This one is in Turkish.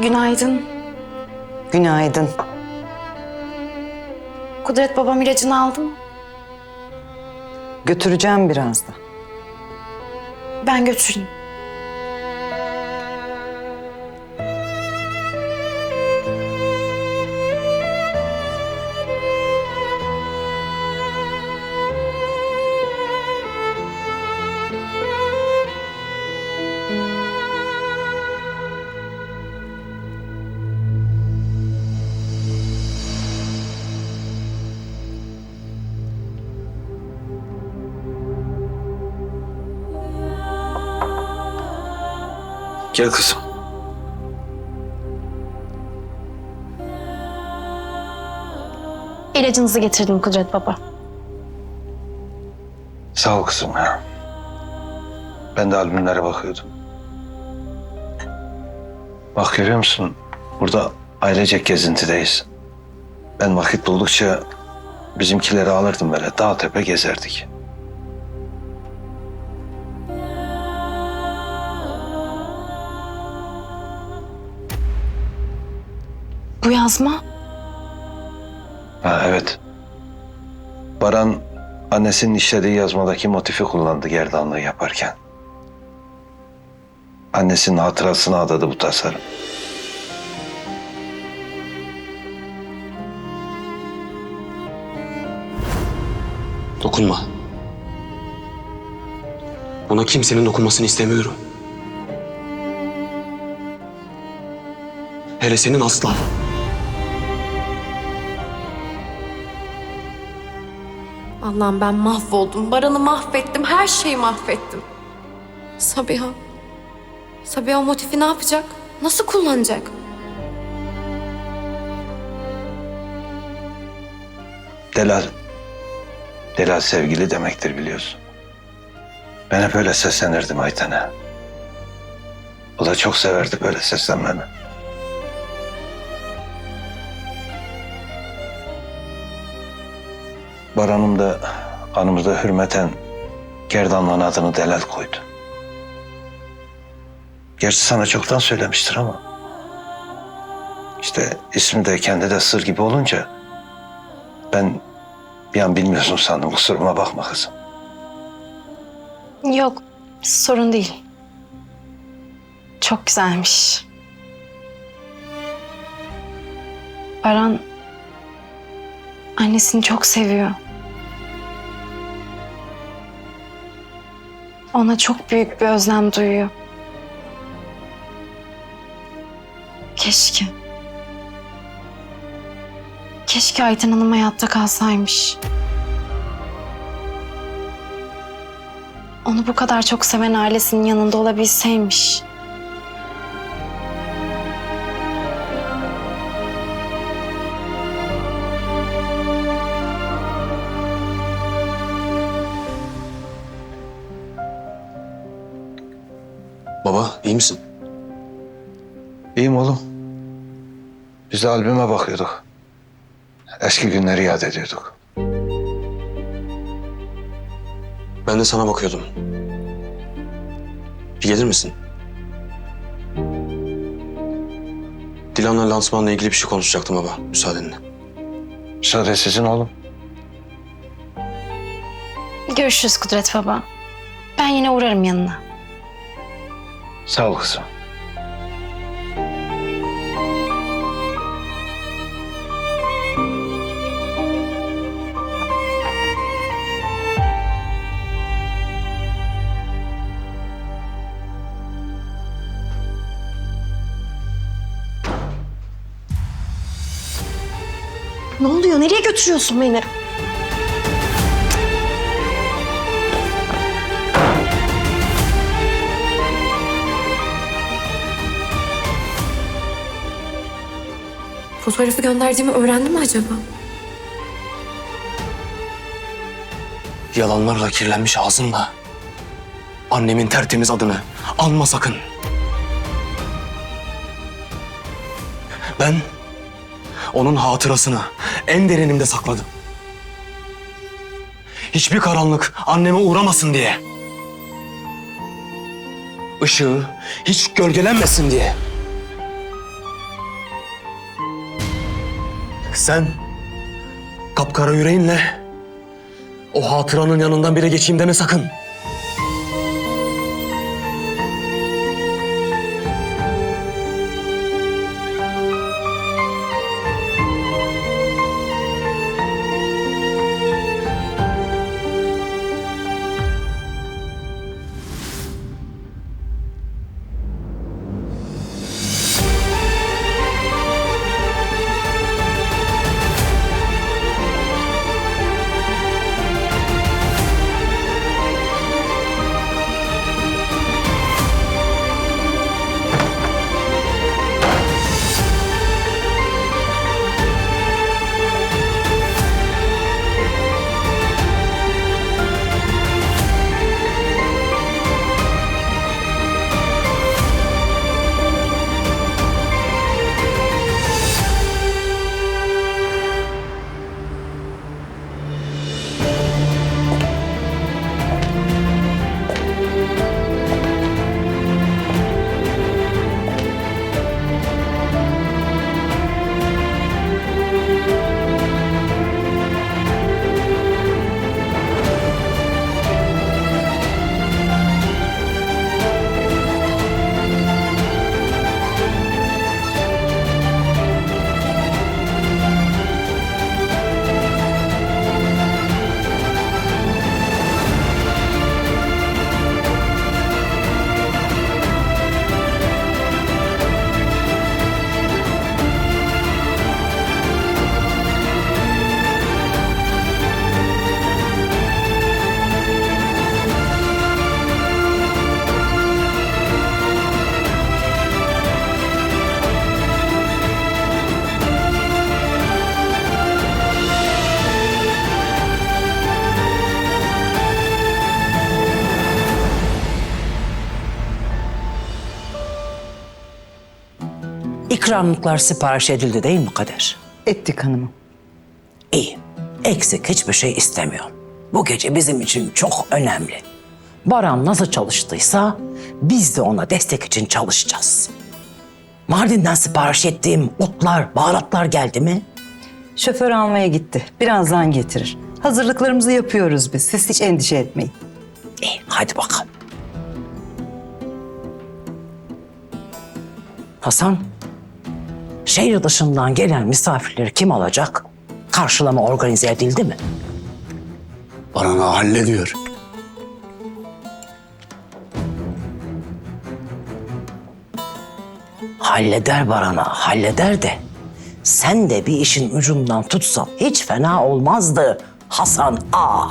Günaydın. Günaydın. Kudret babam ilacını aldı mı? Götüreceğim birazdan. Ben götüreyim. Gel kızım. İlacınızı getirdim Kudret baba. Sağ ol kızım ya. Ben de albümlere bakıyordum. Bak görüyor musun? Burada ailecek gezintideyiz. Ben vakit buldukça bizimkileri alırdım böyle dağ tepe gezerdik. Bu yazma Ha evet. Baran annesinin işlediği yazmadaki motifi kullandı gerdanlığı yaparken. Annesinin hatırasına adadı bu tasarım. Dokunma. Ona kimsenin dokunmasını istemiyorum. Hele senin asla. Allah'ım ben mahvoldum. Baran'ı mahvettim. Her şeyi mahvettim. Sabiha. Sabiha motifi ne yapacak? Nasıl kullanacak? Delal. Delal sevgili demektir biliyorsun. Ben hep öyle seslenirdim Ayten'e. O da çok severdi böyle seslenmemi. Baran'ım da anımıza hürmeten Gerdanlı'nın adını Delal koydu. Gerçi sana çoktan söylemiştir ama. İşte ismi de kendi de sır gibi olunca ben bir an bilmiyorsun sandım. Kusuruma bakma kızım. yok. Sorun değil. Çok güzelmiş. Baran annesini çok seviyor. Ona çok büyük bir özlem duyuyor. Keşke. Keşke Ayten Hanım hayatta kalsaymış. Onu bu kadar çok seven ailesinin yanında olabilseymiş. İyi misin? İyiyim oğlum. Biz de albüme bakıyorduk. Eski günleri yad ediyorduk. Ben de sana bakıyordum. Bir gelir misin? Dilan'la lansmanla ilgili bir şey konuşacaktım baba müsaadenle. Müsaade sizin oğlum. Görüşürüz Kudret Baba. Ben yine uğrarım yanına. Sağ ol kızım. Ne oluyor? Nereye götürüyorsun beni? Fotoğrafı gönderdiğimi öğrendi mi acaba? Yalanlarla kirlenmiş ağzınla annemin tertemiz adını anma sakın. Ben onun hatırasını en derinimde sakladım. Hiçbir karanlık anneme uğramasın diye. Işığı hiç gölgelenmesin diye. Sen kapkara yüreğinle o hatıranın yanından bile geçeyim deme sakın. İkramlıklar sipariş edildi değil mi Kader? Ettik hanımım. İyi. Eksik hiçbir şey istemiyorum. Bu gece bizim için çok önemli. Baran nasıl çalıştıysa biz de ona destek için çalışacağız. Mardin'den sipariş ettiğim otlar, baharatlar geldi mi? Şoför almaya gitti. Birazdan getirir. Hazırlıklarımızı yapıyoruz biz. Siz hiç endişe etmeyin. İyi, hadi bakalım. Hasan, şehir dışından gelen misafirleri kim alacak? Karşılama organize edildi mi? Bana hallediyor. Halleder Baran'a, halleder de. Sen de bir işin ucundan tutsan hiç fena olmazdı Hasan A.